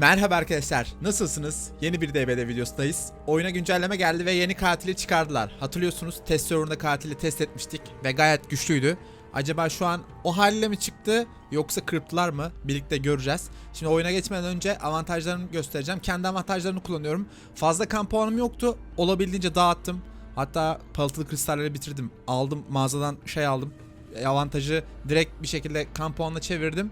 Merhaba arkadaşlar, nasılsınız? Yeni bir DBD videosundayız. Oyuna güncelleme geldi ve yeni katili çıkardılar. Hatırlıyorsunuz test serverında katili test etmiştik ve gayet güçlüydü. Acaba şu an o haliyle mi çıktı yoksa kırptılar mı? Birlikte göreceğiz. Şimdi oyuna geçmeden önce avantajlarını göstereceğim. Kendi avantajlarını kullanıyorum. Fazla kan puanım yoktu. Olabildiğince dağıttım. Hatta parıltılı kristalleri bitirdim. Aldım mağazadan şey aldım. E, Avantajı direkt bir şekilde kan puanına çevirdim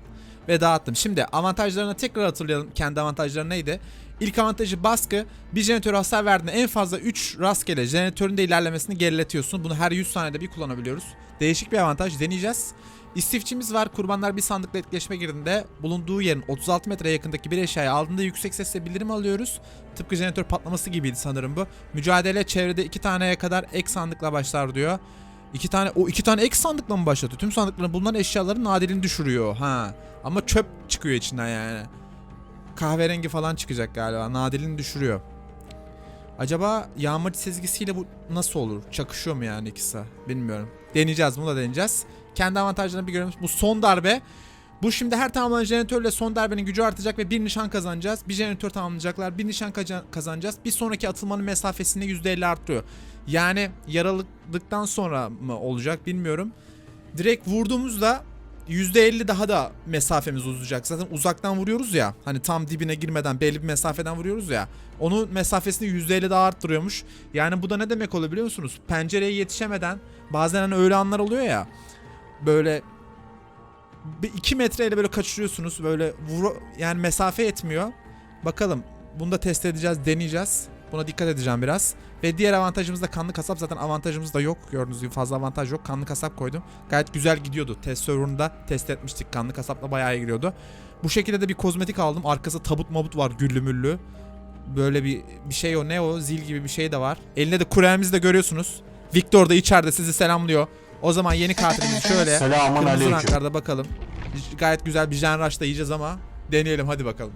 ve dağıttım. Şimdi avantajlarını tekrar hatırlayalım. Kendi avantajları neydi? İlk avantajı baskı. Bir jeneratör hasar verdiğinde en fazla 3 rastgele jeneratörün de ilerlemesini geriletiyorsun. Bunu her 100 saniyede bir kullanabiliyoruz. Değişik bir avantaj deneyeceğiz. İstifçimiz var. Kurbanlar bir sandıkla etkileşime girdiğinde bulunduğu yerin 36 metre yakındaki bir eşyayı aldığında yüksek sesle bildirim alıyoruz. Tıpkı jeneratör patlaması gibiydi sanırım bu. Mücadele çevrede 2 taneye kadar ek sandıkla başlar diyor. İki tane o iki tane ek sandıkla mı başlatıyor? Tüm sandıkların bulunan eşyaların nadirliğini düşürüyor. Ha. Ama çöp çıkıyor içinden yani. Kahverengi falan çıkacak galiba. Nadirliğini düşürüyor. Acaba yağmur sezgisiyle bu nasıl olur? Çakışıyor mu yani ikisi? Bilmiyorum. Deneyeceğiz bunu da deneyeceğiz. Kendi avantajlarını bir görelim. Bu son darbe. Bu şimdi her tamamlanan jeneratörle son darbenin gücü artacak ve bir nişan kazanacağız. Bir jeneratör tamamlayacaklar. Bir nişan kaza- kazanacağız. Bir sonraki atılmanın mesafesini %50 arttırıyor. Yani yaraladıktan sonra mı olacak bilmiyorum. Direkt vurduğumuzda %50 daha da mesafemiz uzayacak. Zaten uzaktan vuruyoruz ya. Hani tam dibine girmeden belli bir mesafeden vuruyoruz ya. Onun mesafesini %50 daha arttırıyormuş. Yani bu da ne demek oluyor biliyor musunuz? Pencereye yetişemeden bazen hani öyle anlar oluyor ya. Böyle 2 metreyle böyle kaçırıyorsunuz. Böyle vur yani mesafe etmiyor. Bakalım. Bunu da test edeceğiz, deneyeceğiz. Buna dikkat edeceğim biraz. Ve diğer avantajımız da kanlı kasap. Zaten avantajımız da yok. Gördüğünüz gibi fazla avantaj yok. Kanlı kasap koydum. Gayet güzel gidiyordu. Test serverında test etmiştik. Kanlı kasapla bayağı iyi gidiyordu. Bu şekilde de bir kozmetik aldım. Arkası tabut mabut var güllü müllü. Böyle bir bir şey o ne o zil gibi bir şey de var. Elinde de kurelimizi de görüyorsunuz. Victor da içeride sizi selamlıyor. O zaman yeni katilimiz şöyle. Selamun aleyküm. bakalım. Gayet güzel bir Jen Rush'ta yiyeceğiz ama deneyelim hadi bakalım.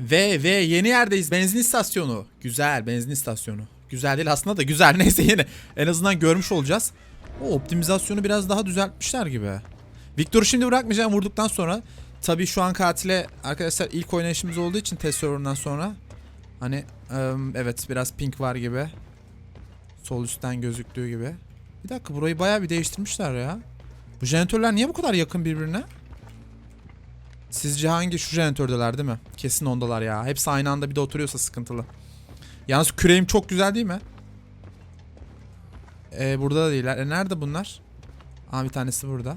Ve ve yeni yerdeyiz. Benzin istasyonu. Güzel benzin istasyonu. Güzel değil aslında da güzel. Neyse yine en azından görmüş olacağız. O optimizasyonu biraz daha düzeltmişler gibi. Victor'u şimdi bırakmayacağım vurduktan sonra. Tabii şu an katile arkadaşlar ilk oynayışımız olduğu için test server'ından sonra. Hani evet biraz pink var gibi. Sol üstten gözüktüğü gibi. Bir dakika burayı bayağı bir değiştirmişler ya. Bu jeneratörler niye bu kadar yakın birbirine? Sizce hangi şu jeneratördeler değil mi? Kesin ondalar ya. Hepsi aynı anda bir de oturuyorsa sıkıntılı. Yalnız küreğim çok güzel değil mi? Ee, burada da değiller. E nerede bunlar? Aa bir tanesi burada.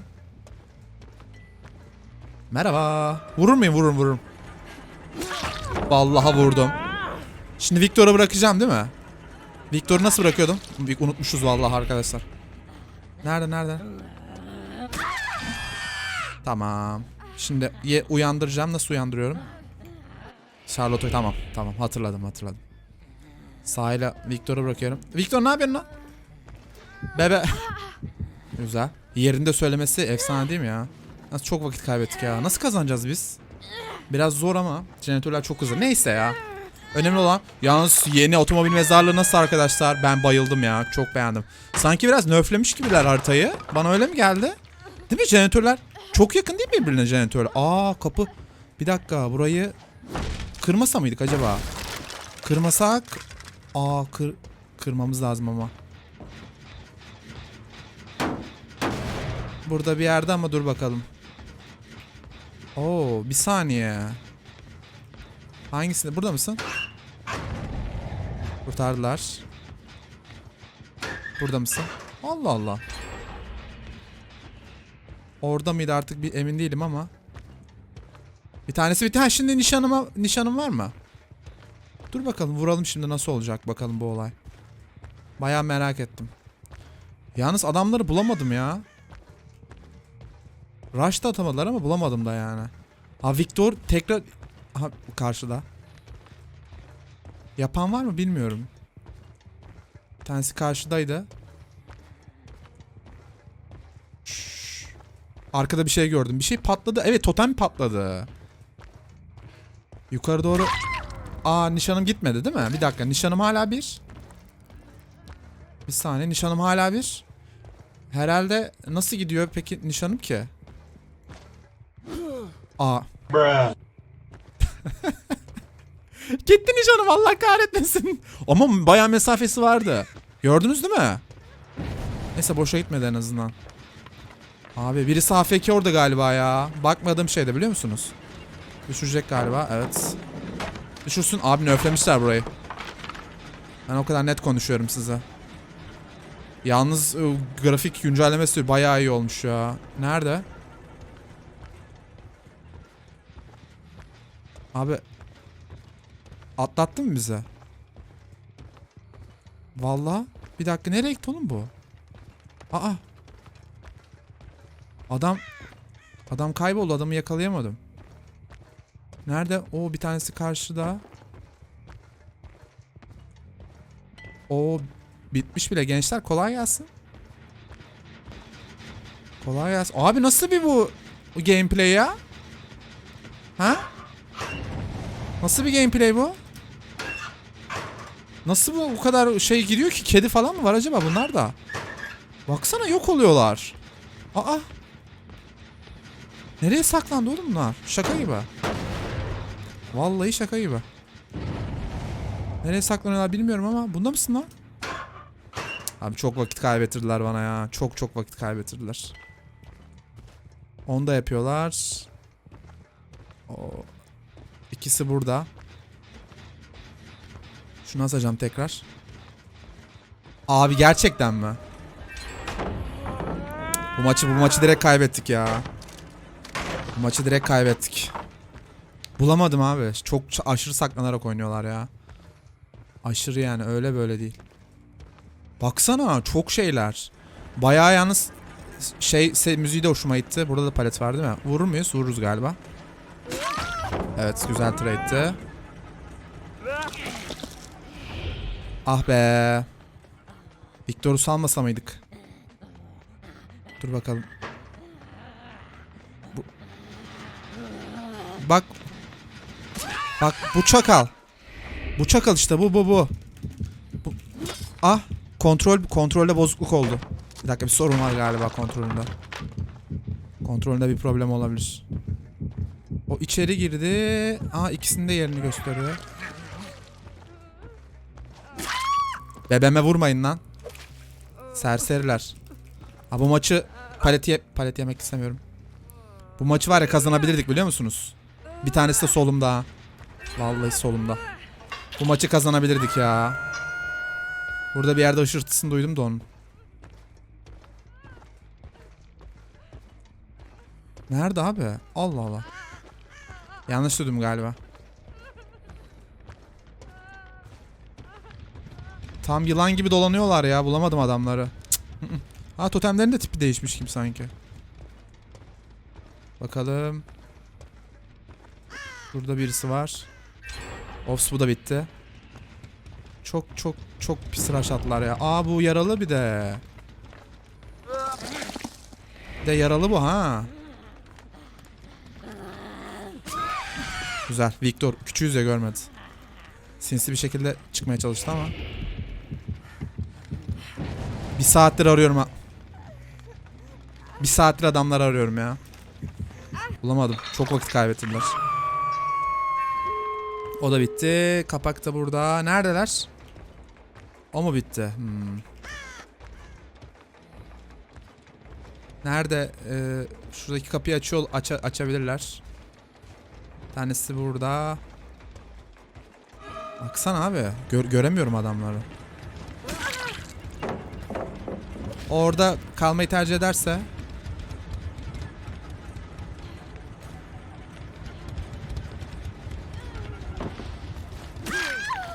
Merhaba. Vurur muyum? Vururum vururum. Vallahi vurdum. Şimdi Victor'a bırakacağım değil mi? Victor'u nasıl bırakıyordum? Unutmuşuz vallahi arkadaşlar. Nerede nerede? Tamam. Şimdi ye uyandıracağım. Nasıl uyandırıyorum? Charlotte'u tamam. Tamam hatırladım hatırladım. Sahile Victor'u bırakıyorum. Victor ne yapıyorsun lan? Bebe. Güzel. Yerinde söylemesi efsane değil mi ya? Nasıl çok vakit kaybettik ya. Nasıl kazanacağız biz? Biraz zor ama jeneratörler çok hızlı. Neyse ya. Önemli olan yalnız yeni otomobil mezarlığı nasıl arkadaşlar? Ben bayıldım ya. Çok beğendim. Sanki biraz nerflemiş gibiler haritayı. Bana öyle mi geldi? Değil mi jeneratörler? Çok yakın değil mi birbirine jeneratörler? Aa kapı. Bir dakika burayı kırmasa mıydık acaba? Kırmasak Aa kır kırmamız lazım ama. Burada bir yerde ama dur bakalım. Oo bir saniye. Hangisinde? Burada mısın? Kurtardılar. Burada mısın? Allah Allah. Orada mıydı artık bir emin değilim ama. Bir tanesi bir tane şimdi nişanıma nişanım var mı? Dur bakalım vuralım şimdi nasıl olacak bakalım bu olay. Baya merak ettim. Yalnız adamları bulamadım ya. Rush da atamadılar ama bulamadım da yani. Ha Victor tekrar ha, karşıda. Yapan var mı bilmiyorum. Bir tanesi karşıdaydı. Arkada bir şey gördüm. Bir şey patladı. Evet totem patladı. Yukarı doğru. Aa nişanım gitmedi değil mi? Bir dakika nişanım hala bir. Bir saniye nişanım hala bir. Herhalde nasıl gidiyor peki nişanım ki? Aa. Gitti nişanım Allah kahretmesin. Ama bayağı mesafesi vardı. Gördünüz değil mi? Neyse boşa gitmedi en azından. Abi birisi AFK orada galiba ya. Bakmadığım şeyde biliyor musunuz? Düşürecek galiba evet. Düşürsün. Abi nöflemişler burayı. Ben o kadar net konuşuyorum size. Yalnız ıı, grafik güncellemesi bayağı iyi olmuş ya. Nerede? Abi atlattın mı bize? Vallahi bir dakika nereye gitti oğlum bu? Aa. Adam adam kayboldu adamı yakalayamadım. Nerede? O bir tanesi karşıda. O bitmiş bile gençler kolay gelsin. Kolay gelsin. Abi nasıl bir bu gameplay ya? Ha? Nasıl bir gameplay bu? Nasıl bu bu kadar şey giriyor ki? Kedi falan mı var acaba bunlar da? Baksana yok oluyorlar. Aa. Nereye saklandı oğlum bunlar? Şaka gibi. Vallahi şaka gibi. Nereye saklanıyorlar bilmiyorum ama bunda mısın lan? Abi çok vakit kaybettirdiler bana ya. Çok çok vakit kaybettirdiler. Onu da yapıyorlar. O ikisi burada. Şunu asacağım tekrar. Abi gerçekten mi? Bu maçı bu maçı direkt kaybettik ya. Maçı direkt kaybettik. Bulamadım abi. Çok aşırı saklanarak oynuyorlar ya. Aşırı yani öyle böyle değil. Baksana çok şeyler. Bayağı yalnız şey se- müziği de hoşuma gitti. Burada da palet var değil mi? Vurur muyuz? Vururuz galiba. Evet güzel trade'ti. Ah be. Victor'u salmasa mıydık? Dur bakalım. Bak. Bak bu çakal. Bu çakal işte bu bu bu. bu. Ah kontrol kontrolde bozukluk oldu. Bir dakika bir sorun var galiba kontrolünde. Kontrolünde bir problem olabilir. O içeri girdi. Aa ikisinin de yerini gösteriyor. Bebeme vurmayın lan. Serseriler. Ha bu maçı palet, ye palet yemek istemiyorum. Bu maçı var ya kazanabilirdik biliyor musunuz? Bir tanesi de solumda. Vallahi solumda. Bu maçı kazanabilirdik ya. Burada bir yerde ışırtısını duydum da onun. Nerede abi? Allah Allah. Yanlış duydum galiba. Tam yılan gibi dolanıyorlar ya. Bulamadım adamları. Ha totemlerin de tipi değişmiş gibi sanki. Bakalım. Burada birisi var. Ops bu da bitti. Çok çok çok pis attılar ya. Aa bu yaralı bir de. Bir de yaralı bu ha. Güzel. Victor küçüğüz ya görmedi. Sinsi bir şekilde çıkmaya çalıştı ama. Bir saattir arıyorum ha. Bir saattir adamları arıyorum ya. Bulamadım. Çok vakit kaybettiler. O da bitti. Kapak da burada. Neredeler? O mu bitti? Hmm. Nerede? Ee, şuradaki kapıyı açıyor, aça- açabilirler. Tanesi burada. Baksana abi. Gör- göremiyorum adamları. Orada kalmayı tercih ederse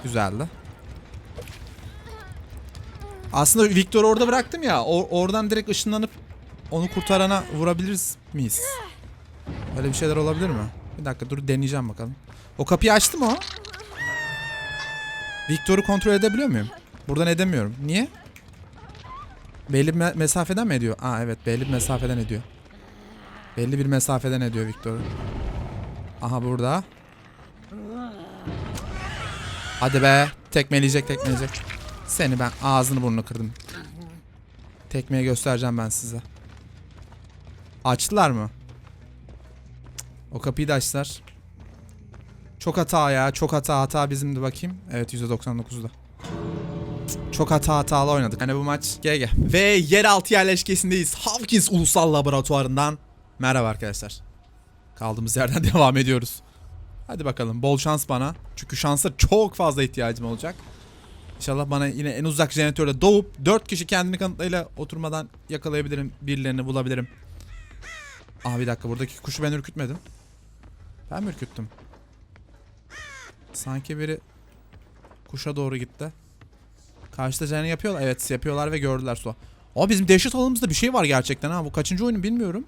Güzeldi. Aslında Victor'u orada bıraktım ya. o- oradan direkt ışınlanıp onu kurtarana vurabiliriz miyiz? Öyle bir şeyler olabilir mi? Bir dakika dur deneyeceğim bakalım. O kapıyı açtı mı o? Victor'u kontrol edebiliyor muyum? Buradan edemiyorum. Niye? Belli bir me- mesafeden mi ediyor? Aa evet belli bir mesafeden ediyor. Belli bir mesafeden ediyor Victor'u. Aha burada. Hadi be. Tekmeleyecek tekmeleyecek. Seni ben ağzını burnunu kırdım. Tekmeyi göstereceğim ben size. Açtılar mı? O kapıyı da açtılar. Çok hata ya. Çok hata hata bizimdi bakayım. Evet %99'da. Çok hata hatalı oynadık. Hani bu maç GG. Ve yeraltı yerleşkesindeyiz. Hawkins Ulusal Laboratuvarı'ndan. Merhaba arkadaşlar. Kaldığımız yerden devam ediyoruz. Hadi bakalım bol şans bana. Çünkü şansa çok fazla ihtiyacım olacak. İnşallah bana yine en uzak jeneratörde doğup 4 kişi kendini kanıtlayla oturmadan yakalayabilirim. Birilerini bulabilirim. Aa bir dakika buradaki kuşu ben ürkütmedim. Ben mi ürküttüm? Sanki biri kuşa doğru gitti. Karşıda canı yapıyorlar. Evet yapıyorlar ve gördüler su. Aa bizim dehşet alanımızda bir şey var gerçekten ha. Bu kaçıncı oyunu bilmiyorum.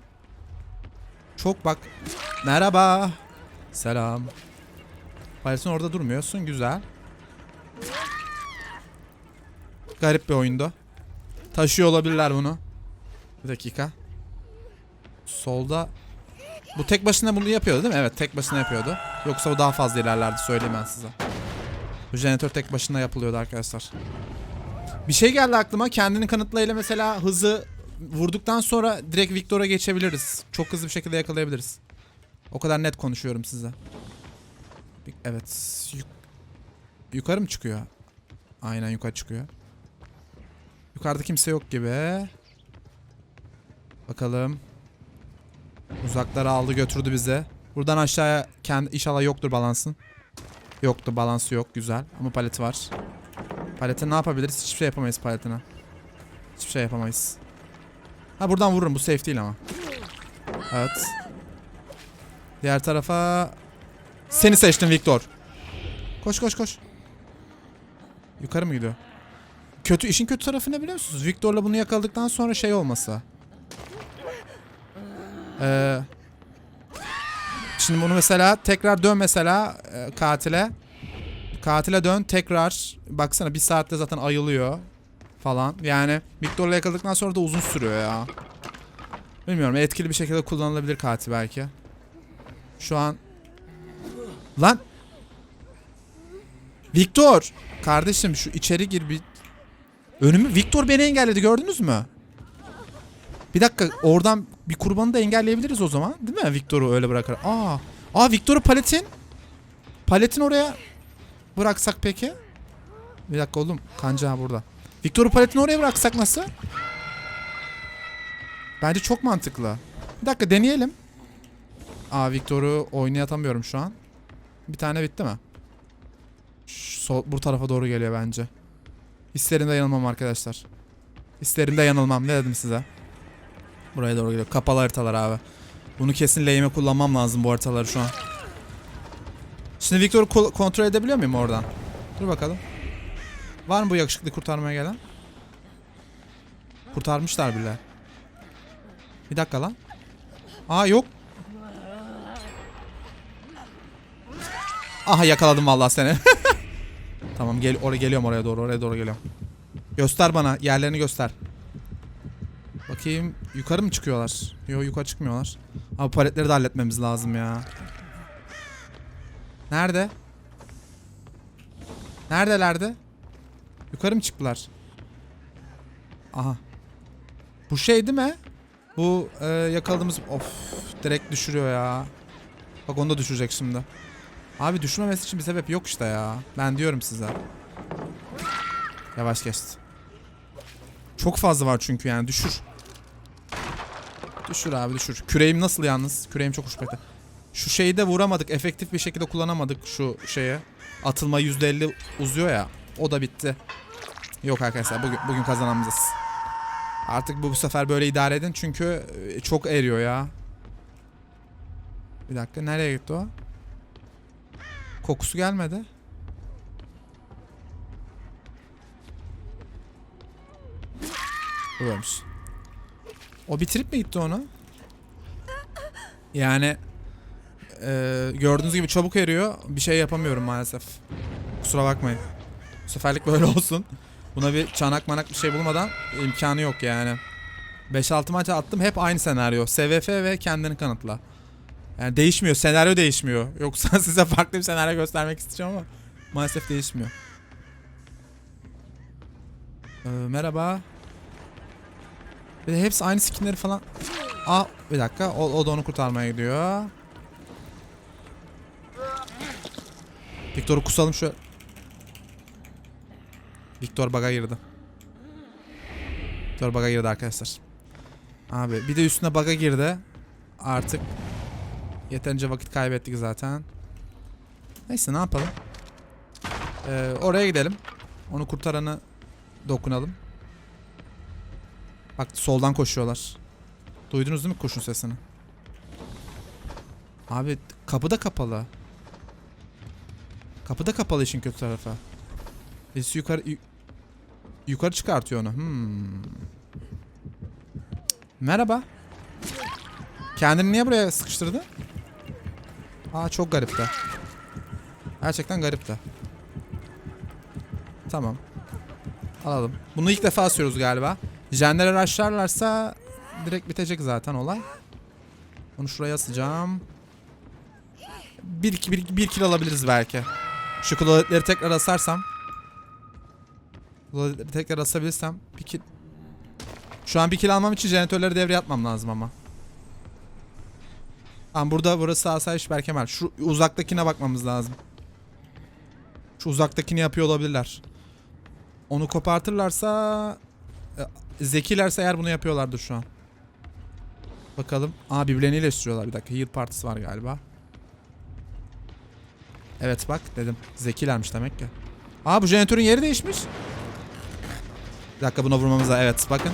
Çok bak. Merhaba. Selam. Paylaşın orada durmuyorsun. Güzel. Garip bir oyundu. Taşıyor olabilirler bunu. Bir dakika. Solda bu tek başına bunu yapıyordu değil mi? Evet tek başına yapıyordu. Yoksa o daha fazla ilerlerdi söyleyeyim ben size. Bu jeneratör tek başına yapılıyordu arkadaşlar. Bir şey geldi aklıma. Kendini kanıtlayla mesela hızı vurduktan sonra direkt Victor'a geçebiliriz. Çok hızlı bir şekilde yakalayabiliriz. O kadar net konuşuyorum size. Evet. Yuk- yukarı mı çıkıyor? Aynen yukarı çıkıyor. Yukarıda kimse yok gibi. Bakalım. Uzaklara aldı götürdü bize. Buradan aşağıya kendi inşallah yoktur balansın. Yoktu balansı yok güzel ama paleti var. Palete ne yapabiliriz? Hiçbir şey yapamayız paletine. Hiçbir şey yapamayız. Ha buradan vururum bu safe değil ama. Evet. Diğer tarafa seni seçtim Victor. Koş koş koş. Yukarı mı gidiyor? Kötü işin kötü tarafı ne biliyor musunuz? Victor'la bunu yakaladıktan sonra şey olmasa. Ee, şimdi bunu mesela tekrar dön mesela e, katile. Katile dön tekrar. Baksana bir saatte zaten ayılıyor falan. Yani Victor'la yakaladıktan sonra da uzun sürüyor ya. Bilmiyorum etkili bir şekilde kullanılabilir katil belki. Şu an Lan Victor Kardeşim şu içeri gir bir Önümü Victor beni engelledi gördünüz mü? Bir dakika oradan bir kurbanı da engelleyebiliriz o zaman. Değil mi? Victor'u öyle bırakır. Aa. Aa Victor'u paletin. Paletin oraya bıraksak peki? Bir dakika oğlum. Kanca burada. Victor'u paletin oraya bıraksak nasıl? Bence çok mantıklı. Bir dakika deneyelim. Aa Victor'u oynayatamıyorum şu an. Bir tane bitti mi? Şu bu tarafa doğru geliyor bence. Hislerimde yanılmam arkadaşlar. Hislerimde yanılmam. Ne dedim size? Buraya doğru geliyor. Kapalı haritalar abi. Bunu kesin lehime kullanmam lazım bu haritaları şu an. Şimdi Victor'u kontrol edebiliyor muyum oradan? Dur bakalım. Var mı bu yakışıklı kurtarmaya gelen? Kurtarmışlar bile. Bir dakika lan. Aa yok. Aha yakaladım vallahi seni. tamam gel oraya geliyorum oraya doğru oraya doğru geliyorum. Göster bana yerlerini göster. Bakayım yukarı mı çıkıyorlar? Yok yukarı çıkmıyorlar. Abi paletleri de halletmemiz lazım ya. Nerede? Neredelerdi? Yukarı mı çıktılar? Aha. Bu şey değil mi? Bu e, yakaladığımız... Of direkt düşürüyor ya. Bak onu da düşürecek şimdi. Abi düşmemesi için bir sebep yok işte ya. Ben diyorum size. Yavaş geçti. Çok fazla var çünkü yani düşür. Düşür abi düşür. Küreğim nasıl yalnız? Küreğim çok hoş bekle. Şu şeyi de vuramadık. Efektif bir şekilde kullanamadık şu şeye. Atılma %50 uzuyor ya. O da bitti. Yok arkadaşlar bugün, bugün kazanamayacağız. Artık bu, bu sefer böyle idare edin çünkü e, çok eriyor ya. Bir dakika nereye gitti o? Kokusu gelmedi. Buyurmuş. O bitirip mi gitti onu? Yani e, gördüğünüz gibi çabuk eriyor. Bir şey yapamıyorum maalesef. Kusura bakmayın. Bu seferlik böyle olsun. Buna bir çanak manak bir şey bulmadan imkanı yok yani. 5-6 maç attım hep aynı senaryo. SVF ve kendini kanıtla. Yani değişmiyor. Senaryo değişmiyor. Yoksa size farklı bir senaryo göstermek isteyeceğim ama maalesef değişmiyor. Ee, merhaba. Bir de hepsi aynı skinleri falan. Aa bir dakika. O, o da onu kurtarmaya gidiyor. Victor'u kusalım şöyle. Victor baga girdi. Victor baga girdi arkadaşlar. Abi bir de üstüne baga girdi. Artık yeterince vakit kaybettik zaten. Neyse ne yapalım. Ee, oraya gidelim. Onu kurtaranı dokunalım. Bak soldan koşuyorlar. Duydunuz değil mi koşun sesini? Abi kapı da kapalı. Kapı da kapalı işin kötü tarafı. Birisi yukarı yu- yukarı çıkartıyor onu. Hmm. Merhaba. Kendini niye buraya sıkıştırdı? Aa çok garip de. Gerçekten garip de. Tamam. Alalım. Bunu ilk defa sürüyoruz galiba. Jenlere rushlarlarsa direkt bitecek zaten olay. Bunu şuraya asacağım. Bir, bir, bir kill alabiliriz belki. Şu klozetleri tekrar asarsam. Klozetleri tekrar asabilirsem bir kill. Şu an bir kill almam için jeneratörleri devreye atmam lazım ama. Tamam burada burası asayiş Berkemal. Şu uzaktakine bakmamız lazım. Şu uzaktakini yapıyor olabilirler. Onu kopartırlarsa e, zekilerse eğer bunu yapıyorlardır şu an. Bakalım. Aa birbirlerini iyileştiriyorlar. Bir dakika. Heal partisi var galiba. Evet bak dedim. Zekilermiş demek ki. Aa bu jeneratörün yeri değişmiş. Bir dakika buna vurmamız lazım. Evet bakın.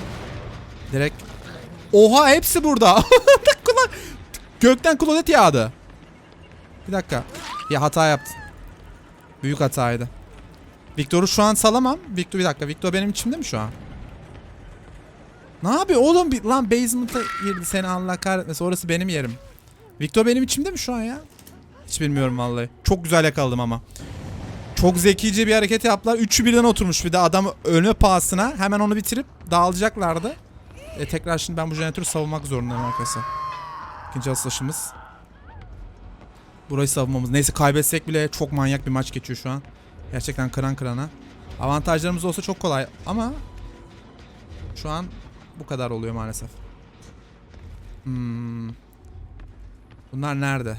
Direkt. Oha hepsi burada. Gökten klodet yağdı. Bir dakika. Ya hata yaptın. Büyük hataydı. Victor'u şu an salamam. Victor bir dakika. Victor benim içimde mi şu an? Ne yapıyor oğlum? Lan basement'a girdi seni Allah kahretmesin. Orası benim yerim. Victor benim içimde mi şu an ya? Hiç bilmiyorum vallahi. Çok güzel yakaladım ama. Çok zekice bir hareket yaptılar. Üçü birden oturmuş bir de adam ölme pahasına. Hemen onu bitirip dağılacaklardı. E, tekrar şimdi ben bu jeneratörü savunmak zorundayım arkadaşlar. İkinci asılışımız. Burayı savunmamız. Neyse kaybetsek bile çok manyak bir maç geçiyor şu an. Gerçekten kıran kırana. Avantajlarımız olsa çok kolay ama şu an bu kadar oluyor maalesef. Hmm. Bunlar nerede?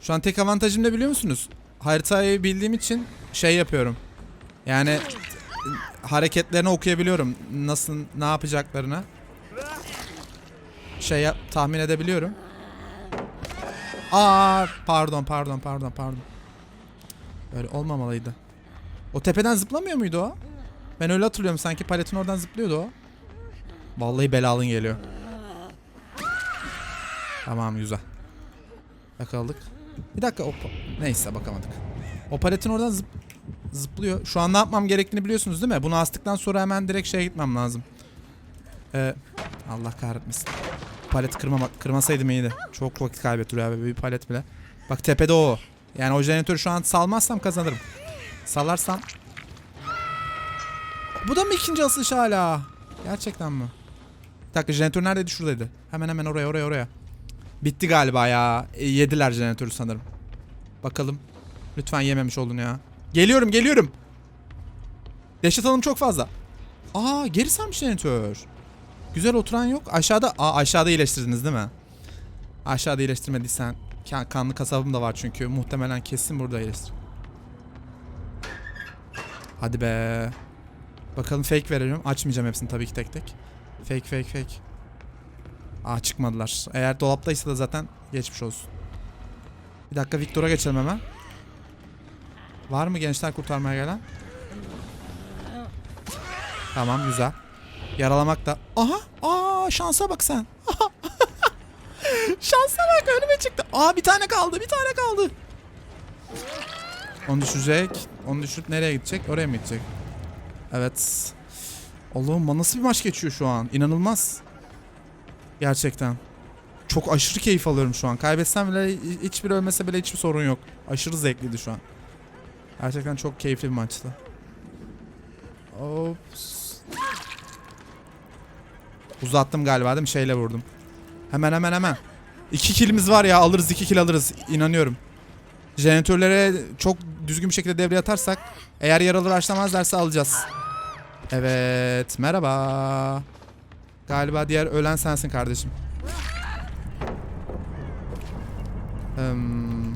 Şu an tek avantajım ne biliyor musunuz? Haritayı bildiğim için şey yapıyorum. Yani hareketlerini okuyabiliyorum. Nasıl ne yapacaklarını. Şey tahmin edebiliyorum. Aa pardon pardon pardon pardon. Böyle olmamalıydı. O tepeden zıplamıyor muydu o? Ben öyle hatırlıyorum sanki paletin oradan zıplıyordu o. Vallahi belalın geliyor. Tamam güzel. Yakaladık. Bir dakika o neyse bakamadık. O paletin oradan zıp zıplıyor. Şu an ne yapmam gerektiğini biliyorsunuz değil mi? Bunu astıktan sonra hemen direkt şeye gitmem lazım. Ee, Allah kahretmesin. Palet kırmama, kırmasaydım iyiydi. Çok vakit kaybettiriyor abi bir palet bile. Bak tepede o. Yani o jeneratörü şu an salmazsam kazanırım. Salarsam. Bu da mı ikinci asılış hala? Gerçekten mi? Bir dakika jeneratör neredeydi? Şuradaydı. Hemen hemen oraya oraya oraya. Bitti galiba ya. E, yediler jeneratörü sanırım. Bakalım. Lütfen yememiş olun ya. Geliyorum geliyorum. Dehşet alım çok fazla. Aa geri sarmış jeneratör. Güzel oturan yok. Aşağıda aa aşağıda iyileştirdiniz değil mi? Aşağıda iyileştirmediysen Ka- kanlı kasabım da var çünkü muhtemelen kesin burada iyileştir. Hadi be. Bakalım fake verelim. Açmayacağım hepsini tabii ki tek tek. Fake fake fake. Aa çıkmadılar. Eğer dolaptaysa da zaten geçmiş olsun. Bir dakika Victor'a geçelim hemen. Var mı gençler kurtarmaya gelen? Tamam güzel. Yaralamak da. Aha! Aa şansa bak sen. şansa bak önüme çıktı. Aa bir tane kaldı. Bir tane kaldı. Onu düşecek. Onu düşürüp nereye gidecek? Oraya mı gidecek? Evet. Allah'ım nasıl bir maç geçiyor şu an? İnanılmaz. Gerçekten. Çok aşırı keyif alıyorum şu an. Kaybetsem bile hiçbir ölmese bile hiçbir sorun yok. Aşırı zevkliydi şu an. Gerçekten çok keyifli bir maçtı. Ops. Uzattım galiba değil mi? Şeyle vurdum. Hemen hemen hemen. İki killimiz var ya alırız iki kill alırız. İnanıyorum. Jeneratörlere çok düzgün bir şekilde devreye atarsak eğer yaralı başlamazlarsa alacağız. Evet merhaba. Galiba diğer ölen sensin kardeşim. Hmm.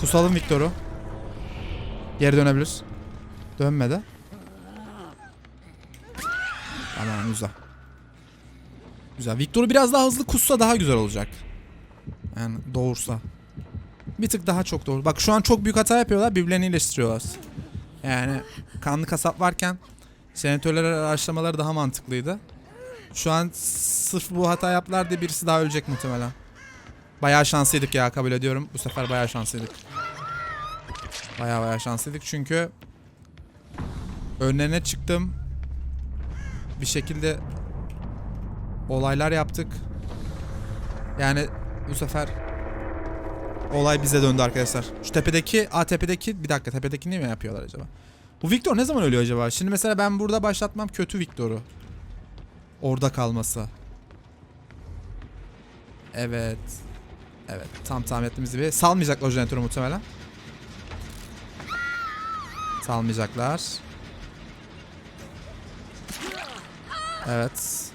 Kusalım Victor'u. Geri dönebiliriz. Dönmedi. Tamam güzel. Güzel. Victor'u biraz daha hızlı kussa daha güzel olacak. Yani doğursa. Bir tık daha çok doğru. Bak şu an çok büyük hata yapıyorlar. Birbirlerini iyileştiriyorlar. Yani kanlı kasap varken senatörler araştırmaları daha mantıklıydı. Şu an sırf bu hata yaptılar diye birisi daha ölecek muhtemelen. Bayağı şanslıydık ya kabul ediyorum. Bu sefer bayağı şanslıydık. Bayağı bayağı şanslıydık çünkü önlerine çıktım. Bir şekilde olaylar yaptık. Yani bu sefer olay bize döndü arkadaşlar. Şu tepedeki, a tepedeki bir dakika tepedeki ne mi yapıyorlar acaba? Bu Victor ne zaman ölüyor acaba? Şimdi mesela ben burada başlatmam kötü Victor'u. Orada kalması. Evet. Evet tam tahmin ettiğimiz gibi. Salmayacaklar jeneratörü muhtemelen. Salmayacaklar. Evet.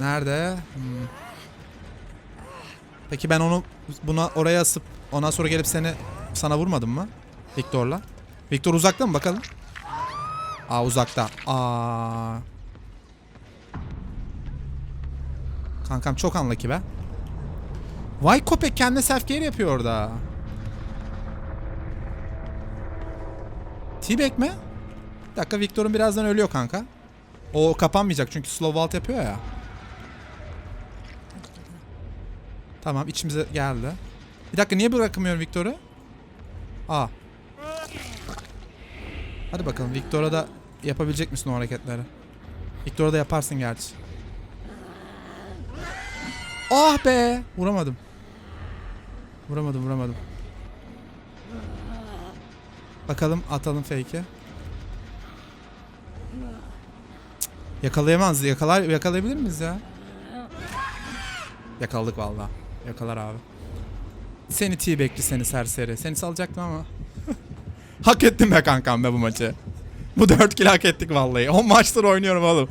Nerede? Hmm. Peki ben onu buna oraya asıp ondan sonra gelip seni sana vurmadım mı? Victor'la. Victor uzakta mı bakalım? Aa uzakta. Aa. Kankam çok unlucky be. Vay köpek kendine self care yapıyor orada. T-Bag mi? Dakika Victor'un birazdan ölüyor kanka. O kapanmayacak çünkü slow vault yapıyor ya. Tamam içimize geldi. Bir dakika niye bırakamıyorum Victor'u? Aa. Hadi bakalım Victor'a da yapabilecek misin o hareketleri? Victor'a da yaparsın gerçi. Ah be! Vuramadım. Vuramadım vuramadım. Bakalım atalım fake'i. Yakalayamaz. Yakalar, yakalayabilir miyiz ya? Yakaladık vallahi. Yakalar abi. Seni T-Back'li seni serseri. Seni salacaktım ama. hak ettim be kankam be bu maçı. Bu 4 kill hak ettik vallahi. 10 maçtır oynuyorum oğlum.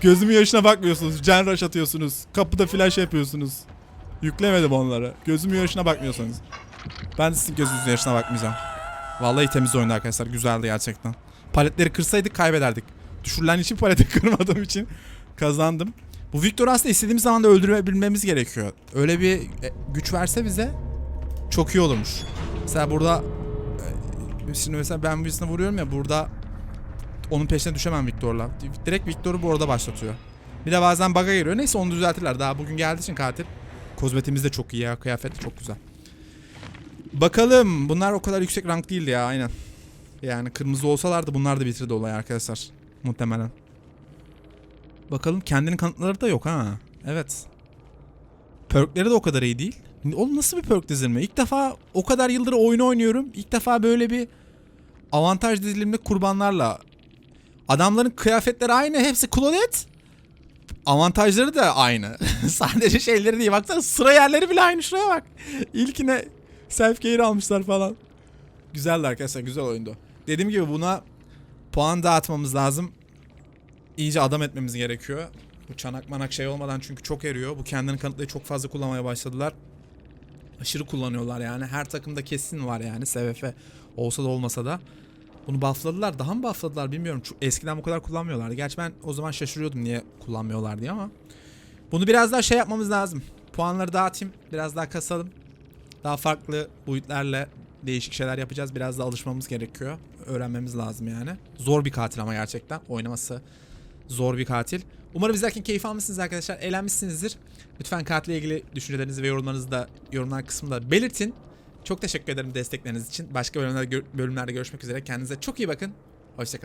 Gözümün yaşına bakmıyorsunuz. Gen rush atıyorsunuz. Kapıda flash yapıyorsunuz. Yüklemedim onları. Gözümün yaşına bakmıyorsunuz. Ben de sizin gözünüzün yaşına bakmayacağım. Vallahi temiz oyundu arkadaşlar. Güzeldi gerçekten. Paletleri kırsaydık kaybederdik. Düşürülen için paleti kırmadığım için kazandım. Bu Victor aslında istediğimiz zaman da öldürebilmemiz gerekiyor. Öyle bir e, güç verse bize çok iyi olurmuş. Mesela burada e, şimdi mesela ben birisine vuruyorum ya burada onun peşine düşemem Victor'la. Direkt Victor'u bu arada başlatıyor. Bir de bazen bug'a giriyor. Neyse onu düzeltirler. Daha bugün geldiği için katil. Kozmetimiz de çok iyi ya. Kıyafet de çok güzel. Bakalım. Bunlar o kadar yüksek rank değildi ya aynen. Yani kırmızı olsalardı bunlar da bitirdi olayı arkadaşlar. Muhtemelen. Bakalım kendinin kanıtları da yok ha. Evet. Perkleri de o kadar iyi değil. Oğlum nasıl bir perk dizilimi? İlk defa o kadar yıldır oyun oynuyorum. İlk defa böyle bir avantaj dizilimli kurbanlarla. Adamların kıyafetleri aynı. Hepsi klonet. Avantajları da aynı. Sadece şeyleri değil. Baksana sıra yerleri bile aynı. Şuraya bak. İlkine self care almışlar falan. Güzeldi arkadaşlar. Güzel oyundu. Dediğim gibi buna puan dağıtmamız lazım. İyice adam etmemiz gerekiyor. Bu çanak manak şey olmadan çünkü çok eriyor. Bu kendini kanıtlayı çok fazla kullanmaya başladılar. Aşırı kullanıyorlar yani. Her takımda kesin var yani. SVF olsa da olmasa da. Bunu buffladılar. Daha mı buffladılar bilmiyorum. Eskiden bu kadar kullanmıyorlardı. Gerçi ben o zaman şaşırıyordum niye kullanmıyorlar diye ama. Bunu biraz daha şey yapmamız lazım. Puanları dağıtayım. Biraz daha kasalım. Daha farklı boyutlarla değişik şeyler yapacağız. Biraz da alışmamız gerekiyor. Öğrenmemiz lazım yani. Zor bir katil ama gerçekten. Oynaması zor bir katil. Umarım izlerken keyif almışsınız arkadaşlar. Eğlenmişsinizdir. Lütfen katille ilgili düşüncelerinizi ve yorumlarınızı da yorumlar kısmında belirtin. Çok teşekkür ederim destekleriniz için. Başka bölümlerde, bölümlerde görüşmek üzere. Kendinize çok iyi bakın. Hoşçakalın.